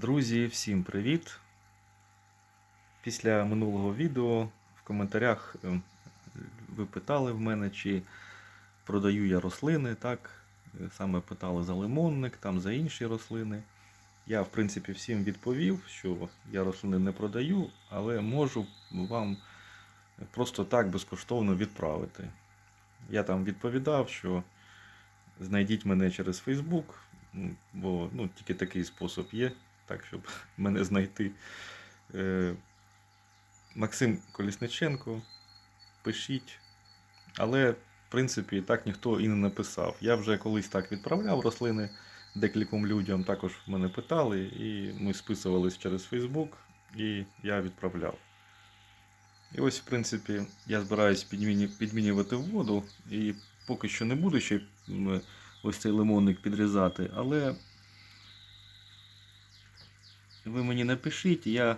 Друзі, всім привіт! Після минулого відео в коментарях е, ви питали в мене, чи продаю я рослини, так? Е, Саме питали за лимонник, там за інші рослини. Я, в принципі, всім відповів, що я рослини не продаю, але можу вам просто так безкоштовно відправити. Я там відповідав, що знайдіть мене через Facebook, бо ну, тільки такий спосіб є, так, щоб мене знайти. Е, Максим Колісниченко, пишіть. Але, в принципі, так ніхто і не написав. Я вже колись так відправляв рослини декільком людям, також мене питали, і ми списувались через Facebook, і я відправляв. І ось, в принципі, я збираюсь підмінювати воду, і поки що не буду ще ось цей лимонник підрізати, але ви мені напишіть, я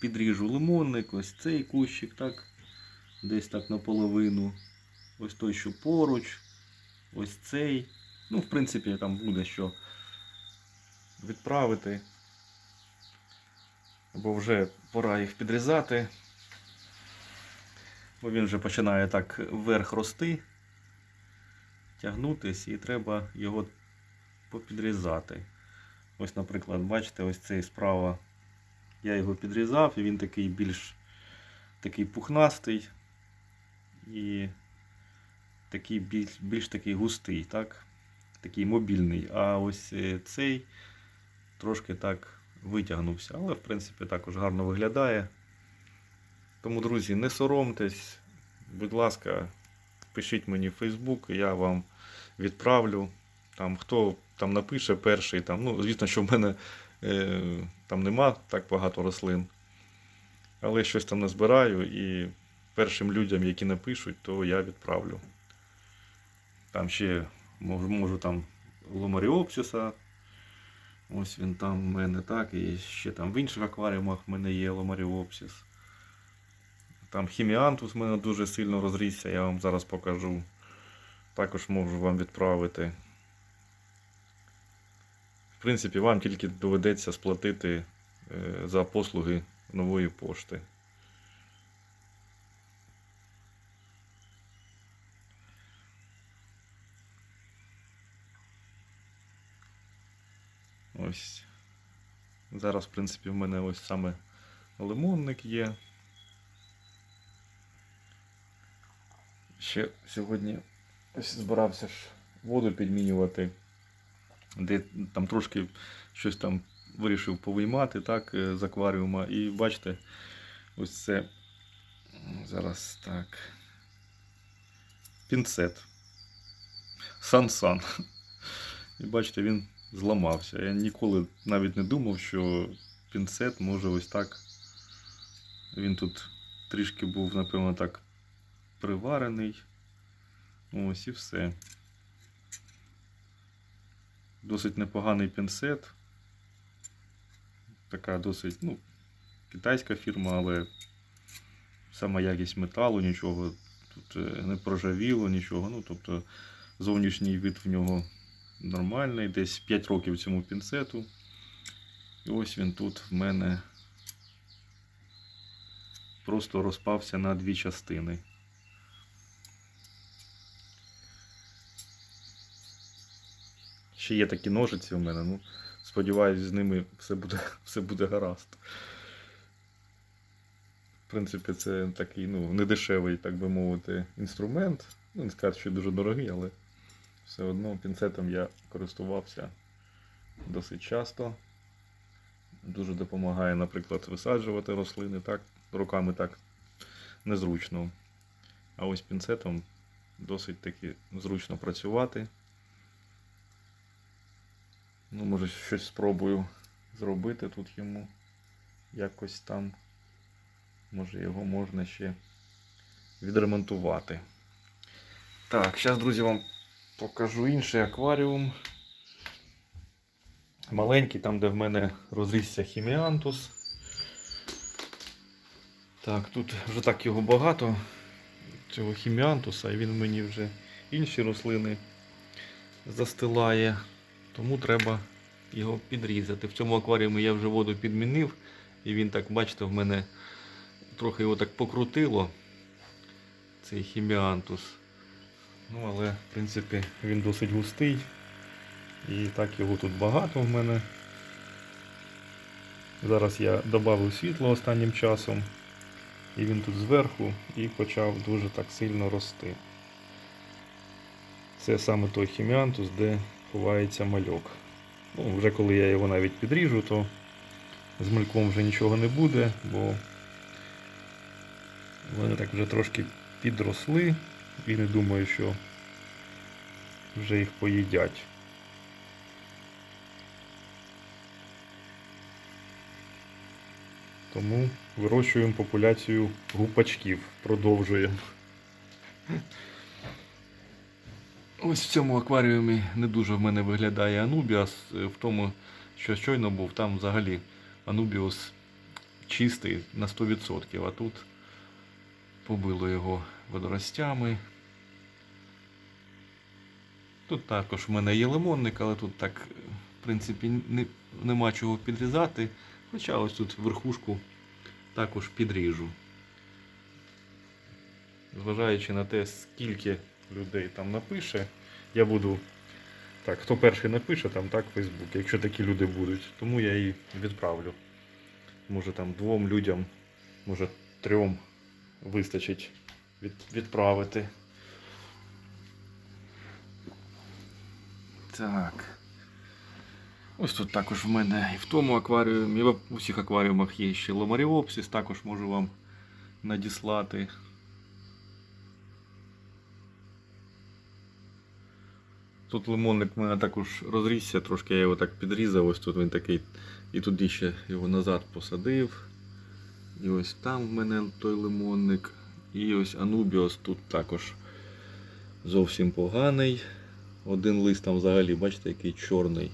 підріжу лимонник, ось цей кущик, так, десь так наполовину. Ось той, що поруч, ось цей. Ну, в принципі, там буде що відправити. Бо вже пора їх підрізати. Бо він вже починає так вверх рости, тягнутись, і треба його попідрізати. Ось, наприклад, бачите, ось цей справа. Я його підрізав, і він такий більш такий пухнастий і такий більш, більш такий густий, так? такий мобільний. А ось е, цей трошки так витягнувся. Але, в принципі, також гарно виглядає. Тому, друзі, не соромтесь, будь ласка, пишіть мені в Facebook, я вам відправлю. Там, хто там напише перший, там, ну, звісно, що в мене е, там нема так багато рослин. Але щось там назбираю і першим людям, які напишуть, то я відправлю. Там ще можу, можу там ломаріопсиса. Ось він там в мене так. І ще там в інших акваріумах в мене є ломаріопсис. Там хіміантус в мене дуже сильно розрісся, я вам зараз покажу. Також можу вам відправити. Принципі, вам тільки доведеться сплатити е, за послуги нової пошти. Ось. Зараз, в принципі, в мене ось саме лимонник є. Ще сьогодні ось збирався ж воду підмінювати, де там трошки щось там вирішив повиймати так, е, з акваріума. І бачите, ось це зараз так. Пінцет. Сан-сан. І бачите, він зламався. Я ніколи навіть не думав, що пінцет може ось так. Він тут трішки був, напевно, так приварений. Ось і все. Досить непоганий пінцет. Така досить, ну, китайська фірма, але сама якість металу, нічого тут е, не прожавіло, нічого. Ну, тобто зовнішній вид в нього нормальний. Десь 5 років цьому пінцету. І ось він тут в мене просто розпався на дві частини. Ще є такі ножиці у мене, ну, сподіваюсь, з ними все буде, все буде гаразд. В принципі, це такий ну, недешевий, так би мовити, інструмент. Ну, не сказати, що дуже дорогий, але все одно пінцетом я користувався досить часто. Дуже допомагає, наприклад, висаджувати рослини. Так, руками так незручно. А ось пінцетом досить таки зручно працювати. Ну, може, щось спробую зробити тут йому. Якось там. Може його можна ще відремонтувати. Так, зараз, друзі, вам покажу інший акваріум. Маленький, там, де в мене розрісся хіміантус. Так, тут вже так його багато, цього хіміантуса, і він мені вже інші рослини застилає. Тому треба його підрізати. В цьому акваріумі я вже воду підмінив, і він так, бачите, в мене трохи його так покрутило. Цей хіміантус. Ну, але, в принципі, він досить густий. І так його тут багато в мене. Зараз я додав світло останнім часом. І він тут зверху і почав дуже так сильно рости. Це саме той хіміантус, де ховається мальок. Ну, вже коли я його навіть підріжу, то з мальком вже нічого не буде, бо вони так вже трошки підросли і не думаю, що вже їх поїдять. Тому вирощуємо популяцію гупачків, продовжуємо. Ось в цьому акваріумі не дуже в мене виглядає Анубіас. В тому, що щойно був, там взагалі Анубіус чистий на 100%, а тут побило його водоростями. Тут також в мене є лимонник, але тут так, в принципі, не, нема чого підрізати. Хоча ось тут верхушку також підріжу. Зважаючи на те, скільки людей там напише, я буду. Так, хто перший напише, там так Facebook, якщо такі люди будуть, тому я її відправлю. Може там двом людям, може трьом вистачить від, відправити. Так. Ось тут також в мене і в тому акваріумі, і в усіх акваріумах є ще ломаріопсис, також можу вам надіслати. Тут лимонник в мене також розрісся, трошки я його так підрізав, ось тут він такий. І туди ще його назад посадив. І ось там в мене той лимонник. І ось Анубіос тут також зовсім поганий. Один лист там взагалі, бачите, який чорний.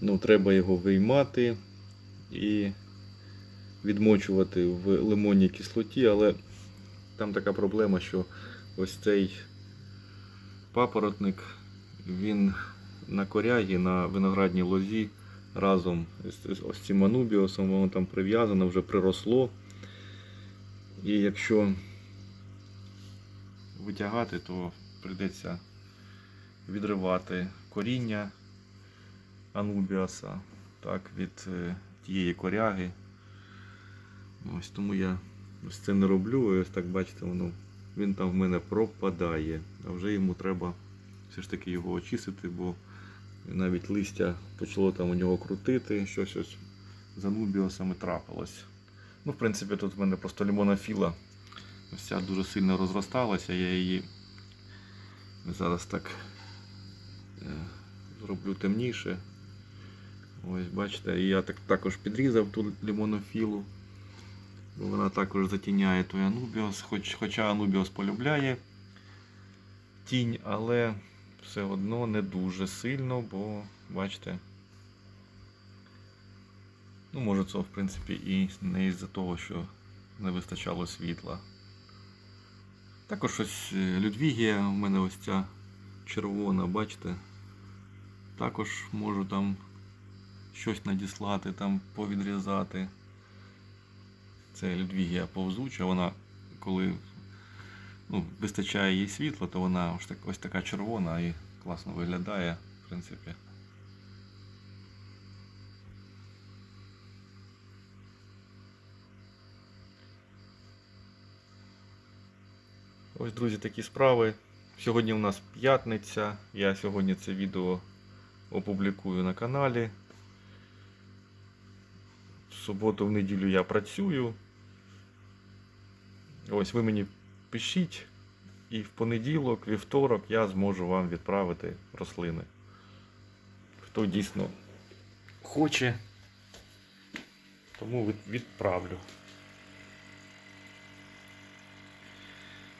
Ну, треба його виймати і відмочувати в лимонній кислоті, але там така проблема, що ось цей папоротник, він на корягі, на виноградній лозі разом з ось цим анубіосом, воно там прив'язано, вже приросло. І якщо витягати, то прийдеться відривати коріння анубіаса так, від е, тієї коряги. Ось тому я ось це не роблю. Ось так бачите, воно, він там в мене пропадає. А вже йому треба все ж таки його очистити, бо навіть листя почало там у нього крутити, щось ось з анубіосами трапилось. Ну, в принципі, тут в мене просто лимонофіла ось ця дуже сильно розросталася, я її зараз так е, зроблю темніше. Ось бачите, я так також підрізав ту лимонофілу. Вона також затіняє той анубіос, хоч, хоча анубіос полюбляє тінь, але все одно не дуже сильно, бо бачите. Ну, може це в принципі і не із-за того, що не вистачало світла. Також ось е, Людвігія, у мене ось ця червона, бачите. Також можу там щось надіслати, там повідрізати. Це Людвігія повзуча, вона коли ну, вистачає їй світла, то вона ось, так, ось така червона і класно виглядає, в принципі. Ось, друзі, такі справи. Сьогодні у нас п'ятниця. Я сьогодні це відео опублікую на каналі. В суботу, в неділю я працюю. Ось ви мені пишіть, і в понеділок, вівторок я зможу вам відправити рослини. Хто дійсно хоче, тому відправлю.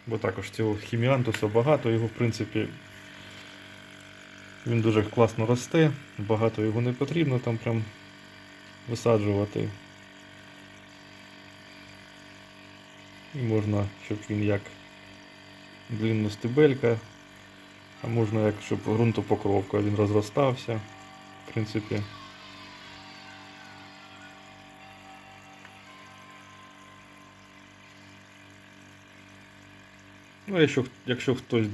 Бо також цього хіміантуса багато, його в принципі він дуже класно росте, багато його не потрібно там прям висаджувати. Можна, щоб він як длинностебелька, а можна як щоб ґрунтопокровка, він розростався. В принципі. Ну, якщо, якщо хтось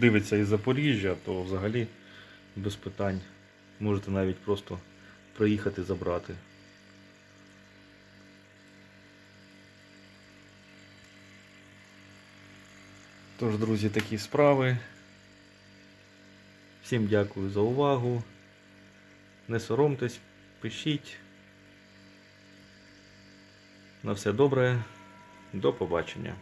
дивиться із Запоріжжя, то взагалі без питань можете навіть просто приїхати забрати. Тож, друзі, такі справи. Всім дякую за увагу. Не соромтесь, пишіть. На все добре. До побачення.